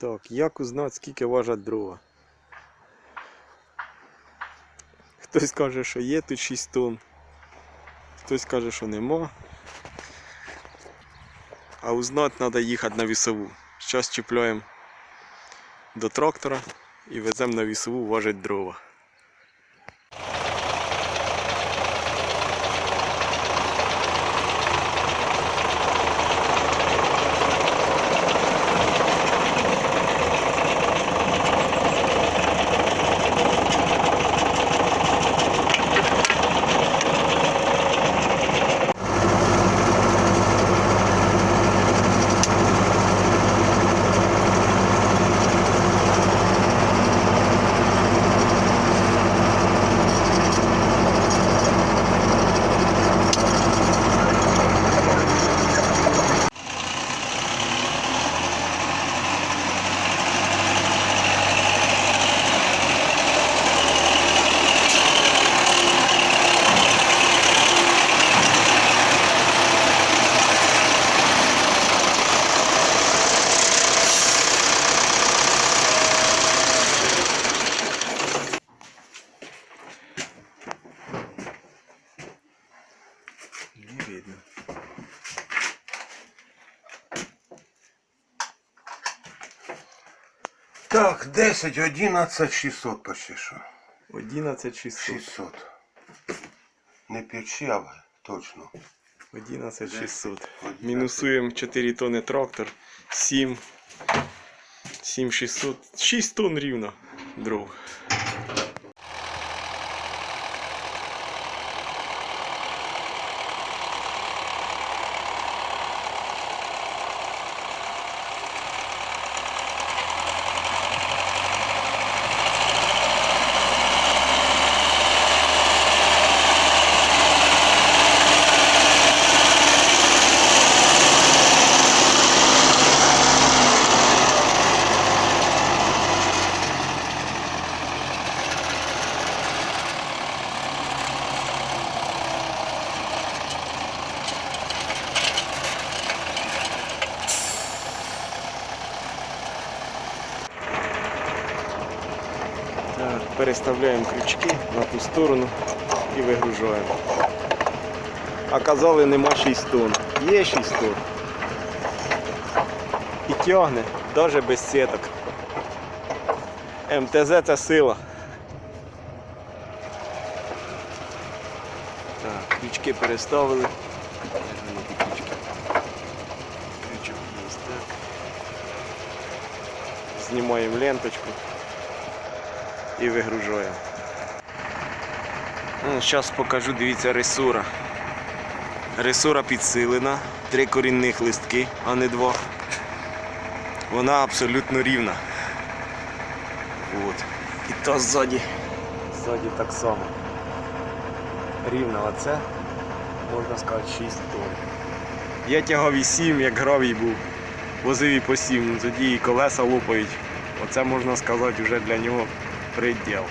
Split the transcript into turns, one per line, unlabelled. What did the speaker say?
Так, як узнати, скільки важать дрова? Хтось каже, що є тут 6 тонн, хтось каже, що нема. А узнати треба їхати на вісову. Зараз чіпляємо до трактора і веземо на вісову важить дрова. Не видно.
Так, 10, 11, 600 почти що.
11 600.
600. Не печи, а точно.
11 600. Мінусуємо 4 тонни трактор, 7, 7 600, 6 тонн рівно дров. Так, переставляємо крючки на ту сторону і вигружаємо. А казали нема 6 тонн. Є 6 тонн. І тягне, навіть без сіток. МТЗ це сила. Так, крючки переставили. Крючок є так. Знімаємо ленточку і вигружаємо. Зараз покажу, дивіться, ресура. Ресура підсилена, три корінних листки, а не два. Вона абсолютно рівна. От. І то ззаді. Ззаді так само. Рівна оце, можна сказати, 6 тонн. Я тягав і 7, як гравій був. Возив і по 7, тоді і колеса лопають. Оце можна сказати вже для нього приділ.